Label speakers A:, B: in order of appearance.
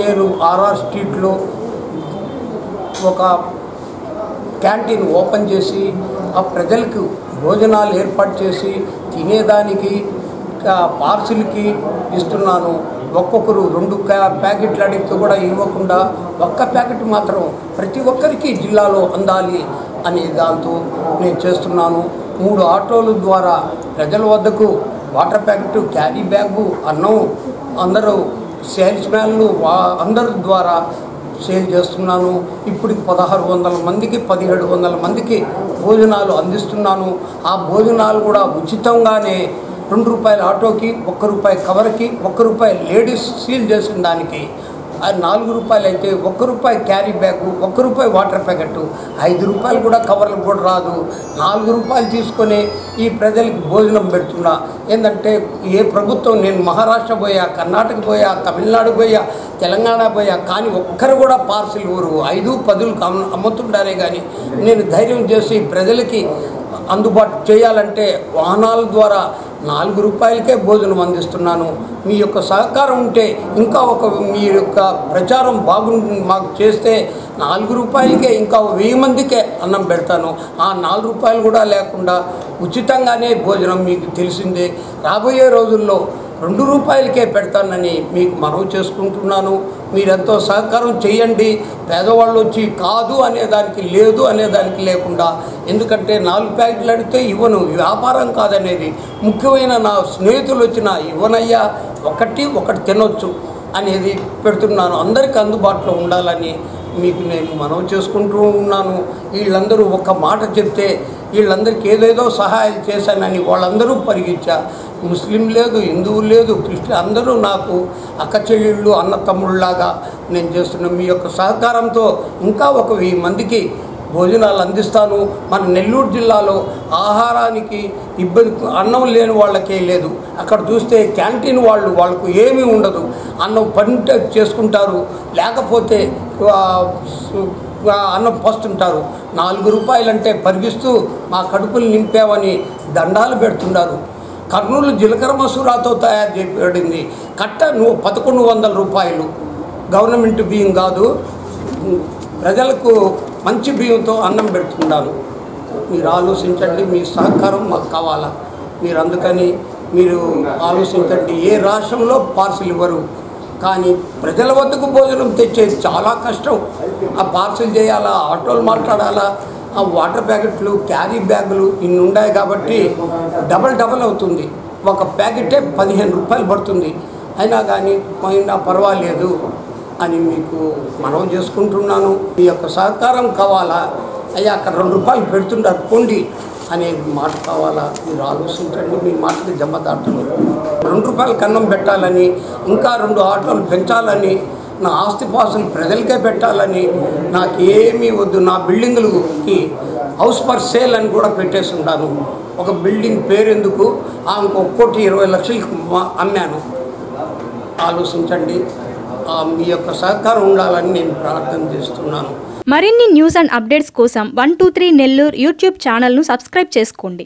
A: నేను ఆర్ఆర్ స్ట్రీట్లో ఒక క్యాంటీన్ ఓపెన్ చేసి ఆ ప్రజలకు భోజనాలు ఏర్పాటు చేసి తినేదానికి పార్సిల్కి ఇస్తున్నాను. ఒక్కొక్కరు రెండు ప్యాకెట్లు అడిగితే కూడా ఇవ్వకుండా ఒక్క ప్యాకెట్ మాత్రం ప్రతి ఒక్కరికి జిల్లాలో అందాలి అనే దాంతో నేను చేస్తున్నాను. మూడు ఆటోల ద్వారా ప్రజల వద్దకు వాటర్ ప్యాకెట్ క్యారీ బ్యాగు అన్నం అందరూ సేల్స్ మ్యాన్లు వా అందరి ద్వారా సేల్ చేస్తున్నాను. ఇప్పుడు పదహారు వందల మందికి పదిహేడు వందల మందికి భోజనాలు అందిస్తున్నాను. ఆ భోజనాలు కూడా ఉచితంగానే రెండు రూపాయల ఆటోకి ఒక్క రూపాయి కవర్కి ఒక్క రూపాయి లేడీస్ సీల్ చేసిన దానికి ఆ నాలుగు రూపాయలు అయితే ఒక్క రూపాయి క్యారీ బ్యాగు ఒక్క రూపాయి వాటర్ ప్యాకెట్ ఐదు రూపాయలు కూడా కవర్లు కూడా రాదు. నాలుగు రూపాయలు తీసుకొని ఈ ప్రజలకు భోజనం పెడుతున్నా. ఏంటంటే ఏ ప్రభుత్వం నేను మహారాష్ట్ర పోయా కర్ణాటక పోయా తమిళనాడు పోయా తెలంగాణ పోయా కానీ ఒక్కరు కూడా పార్సిల్ ఊరు ఐదు పదులు అమ్ము- కానీ నేను ధైర్యం చేసి ప్రజలకి అందుబాటు చేయాలంటే వాహనాల ద్వారా నాలుగు రూపాయలకే భోజనం అందిస్తున్నాను. మీ యొక్క సహకారం ఉంటే ఇంకా ఒక మీ యొక్క ప్రచారం బాగుంటుంది మాకు చేస్తే నాలుగు రూపాయలకే ఇంకా వెయ్యి మందికే అన్నం పెడతాను. ఆ నాలుగు రూపాయలు కూడా లేకుండా ఉచితంగానే భోజనం మీకు తెలిసిందే. రాబోయే రోజుల్లో రెండు రూపాయలకే పెడతానని మీకు మనవి చేసుకుంటున్నాను. మీరెంతో సహకారం చేయండి. పేదవాళ్ళు వచ్చి కాదు అనేదానికి లేదు అనేదానికి లేకుండా. ఎందుకంటే నాలుగు ప్యాకెట్లు అడిగితే ఇవ్వను. వ్యాపారం కాదనేది. ముఖ్యమైన నా స్నేహితులు వచ్చిన ఇవ్వనయ్యా ఒకటి ఒకటి తినొచ్చు అనేది పెడుతున్నాను. అందరికీ అందుబాటులో ఉండాలని మీకు నేను మనవి చేసుకుంటూ ఉన్నాను. వీళ్ళందరూ ఒక మాట చెప్తే వీళ్ళందరికీ ఏదేదో సహాయం చేశానని వాళ్ళందరూ పరిగించా ముస్లిం లేదు హిందువు లేదు క్రిస్టియన్ అందరూ నాకు అక్క చెల్లెళ్ళు అన్న తమ్ముళ్ళలాగా నేను చేస్తున్న మీ యొక్క సహకారంతో ఇంకా ఒక వెయ్యి మందికి భోజనాలు అందిస్తాను. మన నెల్లూరు జిల్లాలో ఆహారానికి ఇబ్బంది అన్నం లేని వాళ్ళకే లేదు. అక్కడ చూస్తే క్యాంటీన్ వాళ్ళు వాళ్ళకు ఏమీ ఉండదు. అన్నం పంట చేసుకుంటారు. లేకపోతే అన్నం పోస్తుంటారు. నాలుగు రూపాయలంటే పరిగిస్తూ మా కడుపులు నింపామని దండాలు పెడుతున్నారు కర్నూలు జీలకర్ర మసూరాతో తయారు చేయబడింది. కట్ట నువ్వు పదకొండు వందల రూపాయలు. గవర్నమెంట్ బియ్యం కాదు. ప్రజలకు మంచి బియ్యంతో అన్నం పెడుతున్నారు మీరు ఆలోచించండి మీ సహకారం మాకు కావాలా? మీరు అందుకని మీరు ఆలోచించండి ఏ రాష్ట్రంలో పార్సిల్ ఇవ్వరు. కానీ ప్రజల వద్దకు భోజనం తెచ్చేది చాలా కష్టం. ఆ పార్సిల్ చేయాలా? ఆటోలు మాట్లాడాలా? ఆ వాటర్ ప్యాకెట్లు క్యారీ బ్యాగులు ఇన్ని ఉన్నాయి కాబట్టి డబల్ డబల్ అవుతుంది. ఒక ప్యాకెటే పదిహేను రూపాయలు పడుతుంది. అయినా కానీ పోయినా పర్వాలేదు. అని మీకు మనం చేసుకుంటున్నాను. మీ యొక్క సహకారం కావాలా? అయ్యా అక్కడ రెండు రూపాయలు పెడుతుంటారు పొండి. అనే మాట కావాలా? మీరు ఆలోచించండి మీ మాటకి జమ రెండు రూపాయలు కన్నం పెట్టాలని ఇంకా రెండు ఆటోలు పెంచాలని నా ఆస్తిపాస్తులు ప్రజలకే పెట్టాలని నాకు ఏమీ వద్దు నా బిల్డింగులకి హౌస్ ఫర్ సేల్ అని కూడా పెట్టేసి ఉంటాను. ఒక బిల్డింగ్ పేరెందుకు? ఆమెకు ఆ ఇంకొక కోటి ఇరవై లక్షలకి అమ్మాను. ఆలోచించండి. మీ యొక్క సహకారం ఉండాలని నేను ప్రార్థన చేస్తున్నాను.
B: మరిన్ని న్యూస్ అండ్ అప్డేట్స్ కోసం one two three Nellore YouTube ఛానల్ను సబ్స్క్రైబ్ చేసుకోండి.